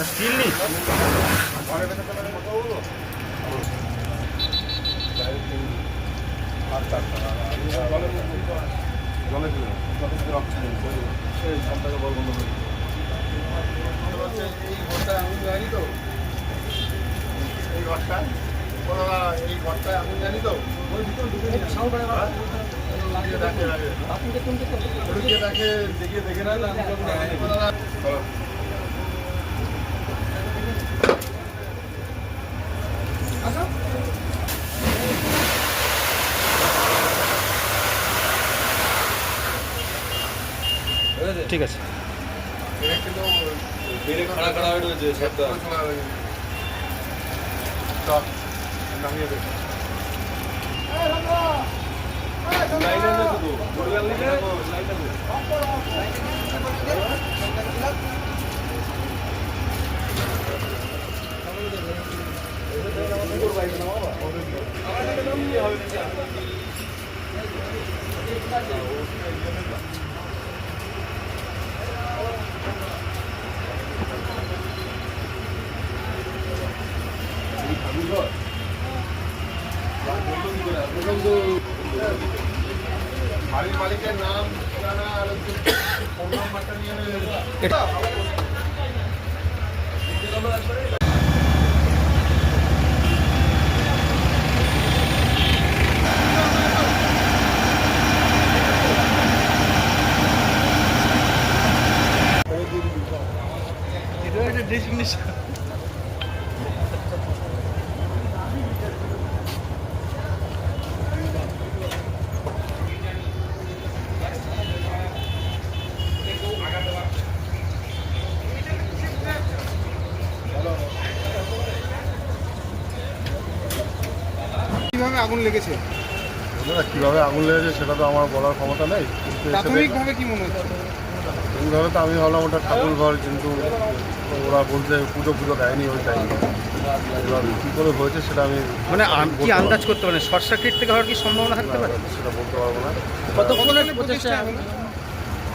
Still নিস এই তো এই ঘরটায় আগুন জানি তো দেখে আগে। ওরা গিয়ে দেখে দেখিয়ে দেখে না ঠিক আছে। এটা কিন্তু বেড়ে খাড়া খাড়া হয়ে রয়েছে সবটা চল, নামিয়ে দে। লাইন আছে তো বড় লাইন আছে লাইন আছে বাড়ির মালিকের নাম ঠিকানা আর ফোন নাম্বারটা নিয়ে নেবে কীভাবে আগুন লেগেছে? বন্ধুরা কীভাবে আগুন লেগেছে সেটা তো আমার বলার ক্ষমতা নেই। প্রাথমিকভাবে কি মনে হচ্ছে? এইভাবে তো আমি ভাবলাম ওটা ঠাকুর ঘর কিন্তু ওরা বলছে পুজো পুজো দেয়নি ওই টাইমে এবার কী করে হয়েছে সেটা আমি মানে আম- কি আন্দাজ পারব করতে পারেন? শর্ট সার্কিট থেকে হওয়ার কি সম্ভাবনা থাকতে পারে? সেটা বলতে পারব না। কতক্ষণের প্রচেষ্টা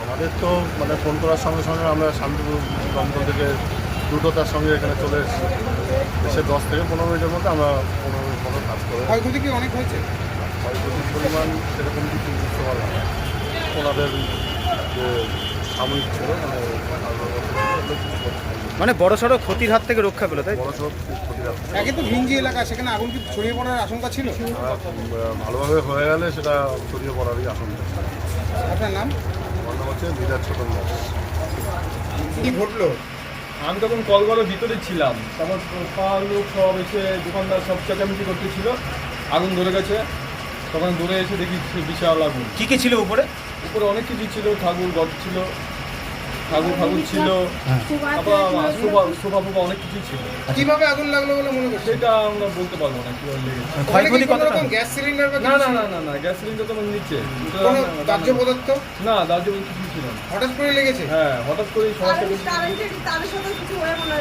আমাদের তো মানে ফোন করার সঙ্গে সঙ্গে আমরা শান্তিপুর দমদম থেকে দ্রুততার সঙ্গে এখানে চলে এসেছি। এসে দশ থেকে পনেরো মিনিটের মধ্যে আমরা পনেরো মিনিট মতো কাজ করে ক্ষয়ক্ষতি কি অনেক হয়েছে? ক্ষয়ক্ষতির পরিমাণ সেরকম কিছু বুঝতে পারলাম না। ওনাদের যে সাময়িক ছিল মানে। মানে বড় সড়ো ক্ষতির হাত থেকে রক্ষা পেল তাই? বড় সড় ক্ষতি রাখতে একে তো ভিঞ্জি এলাকা সেখানে আগুন কি ছড়িয়ে পড়ার আশঙ্কা ছিল? ভালোভাবে হয়ে গেলে সেটা ছড়িয়ে পড়ারই আশঙ্কা। আপনার নাম? আমার নাম হচ্ছে বিরাট ছোটন দাস কি ঘটলো? আমি তখন কলঘরের ভিতরে ছিলাম। তারপর পাড়ার লোক সব এসে দোকানদার সব চেঁচামেচি করতেছিল। আগুন ধরে গেছে। তখন ধরে এসে দেখি বিশাল আগুন। কী কী ছিল উপরে? উপরে অনেক কিছু ছিল ঠাকুর গট ছিল। ঠাকুর ঠাকুর ছিল। হ্যাঁ। সোফা সোফা ফোফা অনেক কিছু ছিল। কীভাবে আগুন লাগল বলে মনে করছে সেটা আমরা বলতে পারব না কীভাবে লেগেছে ক্ষয়ক্ষতি কোনো রকম গ্যাস সিলিন্ডার না না না না না গ্যাস সিলিন্ডার তো আমার নিচে। কোনো দাহ্য পদার্থ? না দার্জিলিং কিছু ছিল না। হঠাৎ করে লেগেছে? হ্যাঁ হঠাৎ করেই সমস্যা তাদের সাথে কিছু হয়ে মনে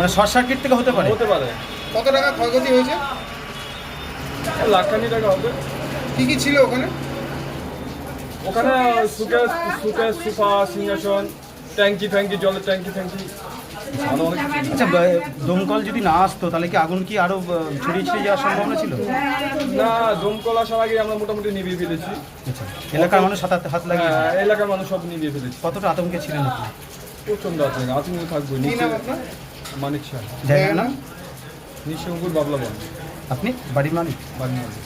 হয় শর্ট সার্কিট থেকে হতে পারে? হতে পারে। কত টাকা ক্ষয়ক্ষতি হয়েছে? লাখখানি টাকা হবে। কি কি ছিল ওখানে? ওখানে সুকেস সুকেস সোফা সিংহাসন। ট্যাঙ্কি ফ্যাঙ্কি জলের ট্যাঙ্কি ফ্যাঙ্কি আরও অনেক আচ্ছা বা- দমকল যদি না আসতো তাহলে কি আগুন কি আরও আহ, ছড়িয়ে ছিড়িয়ে যাওয়ার সম্ভাবনা ছিল? না দমকল আসার আগে আমরা মোটামুটি নিভিয়ে ফেলেছি। আচ্ছা এলাকার মানুষ হাত হাত লাগিয়ে হ্যাঁ এলাকার মানুষ সব নিভিয়ে ফেলেছি। কতটা আতঙ্কে ছিলেন আপনি? প্রচণ্ড আতঙ্ক আতঙ্ক থাকব নিচে মানিক শাহ জায়গার নাম? বাবলা বন আপনি? বাড়ির মালিক? বাড়ি মালিক।